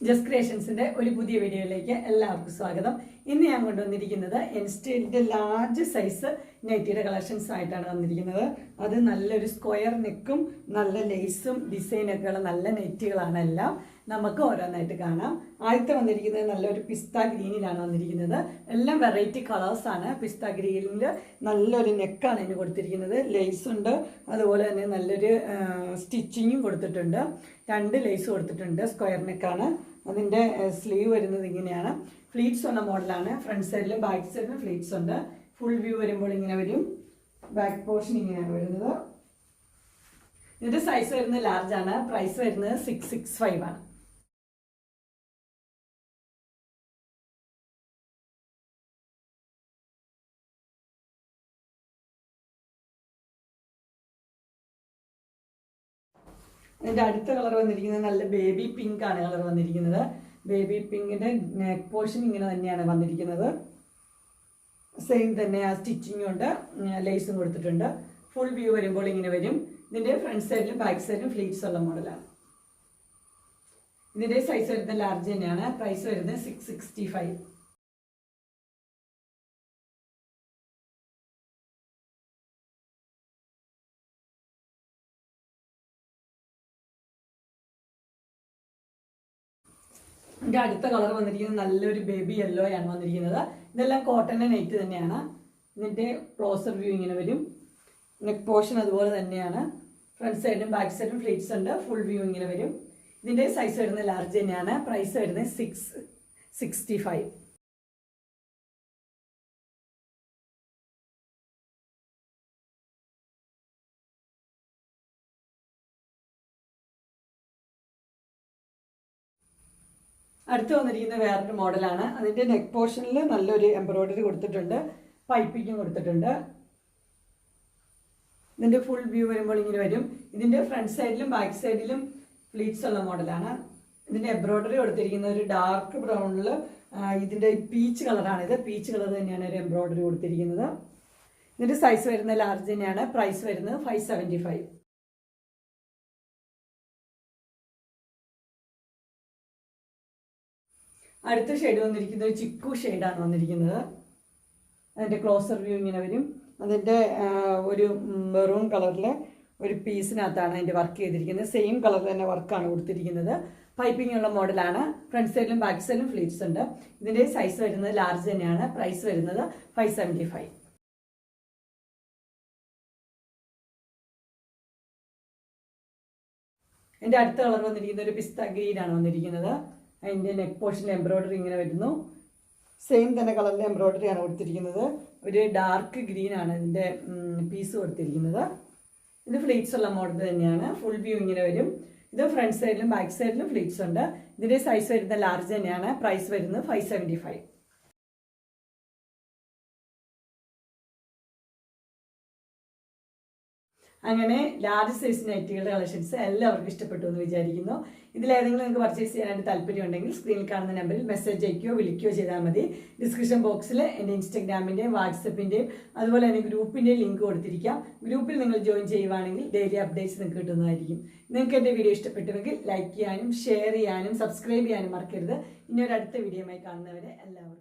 Just ക്രിയേഷൻസിന്റെ ഒരു പുതിയ വീഡിയോയിലേക്ക് എല്ലാവർക്കും സ്വാഗതം. ഇന്ന് ഞാൻ കൊണ്ടുവന്നിരിക്കുന്നത് എൻസ്റ്റേലിന്റെ ലാർജ് സൈസ് നൈറ്റിയുടെ കളക്ഷൻസ് ആയിട്ടാണ് വന്നിരിക്കുന്നത് അത് നല്ലൊരു സ്ക്വയർ നെക്കും നല്ല ലേസും ഡിസൈനൊക്കെ ഉള്ള നല്ല നെറ്റുകളാണ് എല്ലാം. നമുക്ക് ഓരോന്നായിട്ട് കാണാം. ആദ്യത്തെ വന്നിരിക്കുന്നത് നല്ലൊരു പിസ്ത ഗ്രീനിലാണ് വന്നിരിക്കുന്നത്. എല്ലാം വെറൈറ്റി കളേഴ്സ് ആണ്. പിസ്ത ഗ്രീനിൽ നല്ലൊരു നെക്കാണ് ഇതിന് കൊടുത്തിരിക്കുന്നത്. ലേസ് ഉണ്ട്. അതുപോലെ തന്നെ നല്ലൊരു സ്റ്റിച്ചിങ്ങും കൊടുത്തിട്ടുണ്ട്. രണ്ട് ലേസ് കൊടുത്തിട്ടുണ്ട്. സ്ക്വയർ നെക്കാണ് അതിന്റെ സ്ലീവ് വരുന്നത് ഇങ്ങനെയാണ്. ഫ്ലീറ്റ്സ് ഉള്ള മോഡലാണ്. ഫ്രണ്ട് സൈഡിലും ബാക്ക് സൈഡിലും ഫ്ലീറ്റ്സ് ഉണ്ട്. ഫുൾ വ്യൂ വരുമ്പോൾ ഇങ്ങനെ വരും. ബാക്ക് പോർഷൻ ഇങ്ങനെയാണ് വരുന്നത്. ഇതിന്റെ സൈസ് വരുന്നത് ലാർജ് ആണ്. പ്രൈസ് വരുന്നത് സിക്സ് സിക്സ് ഫൈവ് ആണ്. ഇതിന്റെ അടുത്ത കളർ വന്നിരിക്കുന്നത് നല്ല ബേബി പിങ്ക് ആണ് കളർ വന്നിരിക്കുന്നത്. ബേബി പിങ്കിന്റെ നെക്ക് പോർഷൻ ഇങ്ങനെ തന്നെയാണ് വന്നിരിക്കുന്നത്. സെയിം തന്നെ ആ സ്റ്റിച്ചിങ് ഉണ്ട്. ലേസും കൊടുത്തിട്ടുണ്ട്. ഫുൾ വ്യൂ വരുമ്പോൾ ഇങ്ങനെ വരും. ഇതിന്റെ ഫ്രണ്ട് സൈഡിലും ബാക്ക് സൈഡിലും ഫ്ലീറ്റ്സ് ഉള്ള മോഡലാണ് ഇതിന്റെ സൈസ് വരുന്നത് ലാർജ് തന്നെയാണ്. പ്രൈസ് വരുന്നത് സിക്സ് സിക്സ്റ്റി ഫൈവ് ഇതിന്റെ അടുത്ത കളർ വന്നിരിക്കുന്നത് നല്ലൊരു ബേബി യെല്ലോ ആണ് വന്നിരിക്കുന്നത്. ഇതെല്ലാം കോട്ടന്റെ നെറ്റ് തന്നെയാണ്. ഇതിന്റെ ക്ലോസർ വ്യൂ ഇങ്ങനെ വരും. നെക്ക് പോർഷൻ അതുപോലെ തന്നെയാണ്. ഫ്രണ്ട് സൈഡും ബാക്ക് സൈഡും ഫ്ലീറ്റ്സ് ഉണ്ട്. ഫുൾ വ്യൂ ഇങ്ങനെ വരും. ഇതിന്റെ സൈസ് വരുന്നത് ലാർജ് തന്നെയാണ്. പ്രൈസ് വരുന്നത് സിക്സ് സിക്സ്റ്റി ഫൈവ് അടുത്ത് വന്നിരിക്കുന്ന വേറൊരു മോഡലാണ്. അതിന്റെ നെക്ക് പോർഷനിൽ നല്ലൊരു എംബ്രോയ്ഡറി കൊടുത്തിട്ടുണ്ട്. പൈപ്പിങ്ങും കൊടുത്തിട്ടുണ്ട്. ഇതിന്റെ ഫുൾ വ്യൂ വരുമ്പോൾ ഇങ്ങനെ വരും. ഇതിന്റെ ഫ്രണ്ട് സൈഡിലും ബാക്ക് സൈഡിലും ഫ്ലീറ്റ്സ് ഉള്ള മോഡലാണ്. ഇതിന്റെ എംബ്രോയ്ഡറി കൊടുത്തിരിക്കുന്നത് ഒരു ഡാർക്ക് ബ്രൗണിൽ ഇതിന്റെ പീച്ച് കളറാണ് ഇത്. പീച്ച് കളർ തന്നെയാണ് ഒരു എംബ്രോയിഡറി കൊടുത്തിരിക്കുന്നത്. ഇതിന്റെ സൈസ് വരുന്നത് ലാർജ് തന്നെയാണ്. പ്രൈസ് വരുന്നത് ഫൈവ് സെവന്റി ഫൈവ് അടുത്ത ഷെയ്ഡ് വന്നിരിക്കുന്നത് ചിക്കു ഷെയ്ഡാണ് വന്നിരിക്കുന്നത്. അതിന്റെ ക്ലോസർ വ്യൂ ഇങ്ങനെ വരും. അതിന്റെ ഒരു മെറൂൺ കളറിലെ ഒരു പീസിനകത്താണ് അതിന്റെ വർക്ക് ചെയ്തിരിക്കുന്നത്. സെയിം കളർ തന്നെ വർക്കാണ് കൊടുത്തിരിക്കുന്നത്. പൈപ്പിംഗ് ഉള്ള മോഡലാണ് ഫ്രണ്ട് സൈഡിലും ബാക്ക് സൈഡിലും ഫ്ലീറ്റ്സ് ഉണ്ട്. ഇതിന്റെ സൈസ് വരുന്നത് ലാർജ് തന്നെയാണ്. പ്രൈസ് വരുന്നത് ഫൈവ് സെവന്റി ഫൈവ് എന്റെ അടുത്ത കളർ വന്നിരിക്കുന്നത് ഒരു പിസ്ത ഗ്രീൻ ആണ് വന്നിരിക്കുന്നത്. അതിന്റെ നെക്ക് പോർഷനിൽ എംബ്രോയ്ഡറി ഇങ്ങനെ വരുന്നു. സെയിം തന്നെ കളറിൽ എംബ്രോയ്ഡറി ആണ് കൊടുത്തിരിക്കുന്നത്. ഒരു ഡാർക്ക് ഗ്രീൻ ആണ് ഇതിന്റെ പീസ് കൊടുത്തിരിക്കുന്നത്. ഇത് ഫ്ലീറ്റ്സ് ഉള്ള മോഡൽ തന്നെയാണ്. ഫുൾ വ്യൂ ഇങ്ങനെ വരും. ഇത് ഫ്രണ്ട് സൈഡിലും ബാക്ക് സൈഡിലും ഫ്ലീറ്റ്സ് ഉണ്ട്. ഇതിന്റെ സൈസ് വരുന്നത് ലാർജ് തന്നെയാണ്. പ്രൈസ് വരുന്നത് ഫൈവ് സെവന്റി ഫൈവ് അങ്ങനെ ലാർജ് സൈസ് നൈറ്റികളുടെ കളക്ഷൻസ് എല്ലാവർക്കും ഇഷ്ടപ്പെട്ടു എന്ന് വിചാരിക്കുന്നു. ഇതിലേതെങ്കിലും നിങ്ങൾക്ക് പർച്ചേസ് ചെയ്യാനായിട്ട് താല്പര്യം ഉണ്ടെങ്കിൽ സ്ക്രീനിൽ കാണുന്ന നമ്പറിൽ മെസ്സേജ് അയക്കുകയോ വിളിക്കുകയോ ചെയ്താൽ മതി. ഡിസ്ക്രിപ്ഷൻ ബോക്സിൽ എന്റെ ഇൻസ്റ്റഗ്രാമിന്റെയും വാട്സപ്പിന്റെയും അതുപോലെ തന്നെ ഗ്രൂപ്പിന്റെയും ലിങ്ക് കൊടുത്തിരിക്കാം. ഗ്രൂപ്പിൽ നിങ്ങൾ ജോയിൻ ചെയ്യുവാണെങ്കിൽ ഡെയിലി അപ്ഡേറ്റ്സ് നിങ്ങൾക്ക് കിട്ടുന്നതായിരിക്കും. നിങ്ങൾക്ക് എന്റെ വീഡിയോ ഇഷ്ടപ്പെട്ടുവെങ്കിൽ ലൈക്ക് ചെയ്യാനും ഷെയർ ചെയ്യാനും സബ്സ്ക്രൈബ് ചെയ്യാനും മറക്കരുത്. ഇനി ഒരു അടുത്ത വീഡിയോയുമായി കാണുന്നവരെ എല്ലാവർക്കും